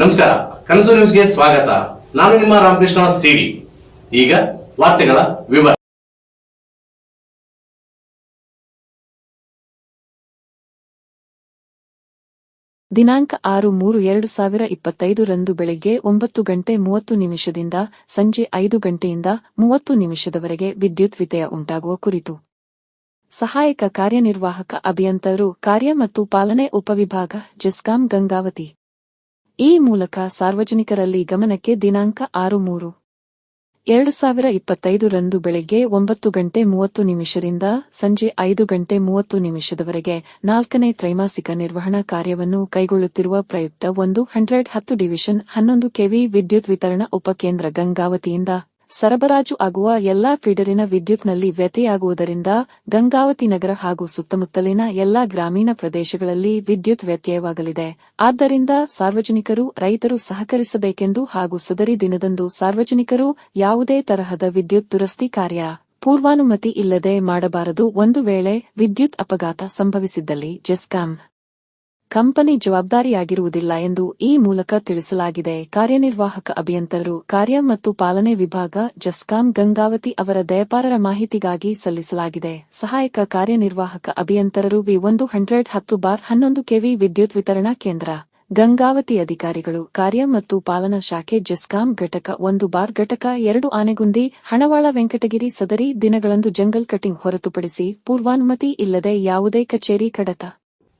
ನಮಸ್ಕಾರ, ಕನಸು ನ್ಯೂಸ್ಗೆ ಸ್ವಾಗತ. ನಾನು ನಿಮ್ಮ ರಾಮಕೃಷ್ಣ ಸಿಡಿ. ಈಗ ವಾರ್ತೆಗಳ ವಿವರ. ದಿನಾಂಕ ಆರು ಮೂರು ಎರಡು ಸಾವಿರ ಇಪ್ಪತ್ತೈದು ರಂದು ಬೆಳಗ್ಗೆ ಒಂಬತ್ತು ಗಂಟೆ ಮೂವತ್ತು ನಿಮಿಷದಿಂದ ಸಂಜೆ ಐದು ಗಂಟೆಯಿಂದ ಮೂವತ್ತು ನಿಮಿಷದವರೆಗೆ ವಿದ್ಯುತ್ ವ್ಯತ್ಯಯ ಉಂಟಾಗುವ ಕುರಿತು. ಸಹಾಯಕ ಕಾರ್ಯನಿರ್ವಾಹಕ ಅಭಿಯಂತರರು ಕಾರ್ಯ ಮತ್ತು ಪಾಲನೆ ಉಪವಿಭಾಗ ಜೆಸ್ಕಾಂ ಗಂಗಾವತಿ. ಈ ಮೂಲಕ ಸಾರ್ವಜನಿಕರಲ್ಲಿ ಗಮನಕ್ಕೆ ದಿನಾಂಕ ಆರು ಮೂರು ಎರಡು ಸಾವಿರ ಇಪ್ಪತ್ತೈದು ರಂದು ಬೆಳಗ್ಗೆ ಒಂಬತ್ತು ಗಂಟೆ ಮೂವತ್ತು ನಿಮಿಷದಿಂದ ಸಂಜೆ ಐದು ಗಂಟೆ ಮೂವತ್ತು ನಿಮಿಷದವರೆಗೆ ನಾಲ್ಕನೇ ತ್ರೈಮಾಸಿಕ ನಿರ್ವಹಣಾ ಕಾರ್ಯವನ್ನು ಕೈಗೊಳ್ಳುತ್ತಿರುವ ಪ್ರಯುಕ್ತ ಒಂದು ಹಂಡ್ರೆಡ್ ಹತ್ತು ಡಿವಿಷನ್ ಹನ್ನೊಂದು ಕೆವಿ ವಿದ್ಯುತ್ ವಿತರಣಾ ಉಪಕೇಂದ್ರ ಗಂಗಾವತಿಯಿಂದ ಸರಬರಾಜು ಆಗುವ ಎಲ್ಲಾ ಫೀಡರಿನ ವಿದ್ಯುತ್ನಲ್ಲಿ ವ್ಯತ್ಯಯಾಗುವುದರಿಂದ ಗಂಗಾವತಿ ನಗರ ಹಾಗೂ ಸುತ್ತಮುತ್ತಲಿನ ಎಲ್ಲಾ ಗ್ರಾಮೀಣ ಪ್ರದೇಶಗಳಲ್ಲಿ ವಿದ್ಯುತ್ ವ್ಯತ್ಯಯವಾಗಲಿದೆ. ಆದ್ದರಿಂದ ಸಾರ್ವಜನಿಕರು, ರೈತರು ಸಹಕರಿಸಬೇಕೆಂದು ಹಾಗೂ ಸದರಿ ದಿನದಂದು ಸಾರ್ವಜನಿಕರು ಯಾವುದೇ ತರಹದ ವಿದ್ಯುತ್ ದುರಸ್ತಿ ಕಾರ್ಯ ಪೂರ್ವಾನುಮತಿ ಇಲ್ಲದೆ ಮಾಡಬಾರದು. ಒಂದು ವೇಳೆ ವಿದ್ಯುತ್ ಅಪಘಾತ ಸಂಭವಿಸಿದ್ದಲ್ಲಿ ಜೆಸ್ಕಾಂ ಕಂಪನಿ ಜವಾಬ್ದಾರಿಯಾಗಿರುವುದಿಲ್ಲ ಎಂದು ಈ ಮೂಲಕ ತಿಳಿಸಲಾಗಿದೆ. ಕಾರ್ಯನಿರ್ವಾಹಕ ಅಭಿಯಂತರರು, ಕಾರ್ಯ ಮತ್ತು ಪಾಲನೆ ವಿಭಾಗ, ಜಸ್ಕಾಂ ಗಂಗಾವತಿ ಅವರ ದಯಪಾರರ ಮಾಹಿತಿಗಾಗಿ ಸಲ್ಲಿಸಲಾಗಿದೆ. ಸಹಾಯಕ ಕಾರ್ಯನಿರ್ವಾಹಕ ಅಭಿಯಂತರರು ವಿ ಒಂದು ಹಂಡ್ರೆಡ್ ಹತ್ತು ಬಾರ್ ಹನ್ನೊಂದು ಕೆವಿ ವಿದ್ಯುತ್ ವಿತರಣಾ ಕೇಂದ್ರ, ಗಂಗಾವತಿ ಅಧಿಕಾರಿಗಳು, ಕಾರ್ಯ ಮತ್ತು ಪಾಲನಾ ಶಾಖೆ ಜಸ್ಕಾಂ ಘಟಕ ಒಂದು ಬಾರ್ ಘಟಕ ಎರಡು ಆನೆಗುಂದಿ, ಹಣವಾಳ ವೆಂಕಟಗಿರಿ ಸದರಿ ದಿನಗಳಂದು ಜಂಗಲ್ ಕಟಿಂಗ್ ಹೊರತುಪಡಿಸಿ ಪೂರ್ವಾನುಮತಿ ಇಲ್ಲದೆ ಯಾವುದೇ ಕಚೇರಿ ಕಡತ.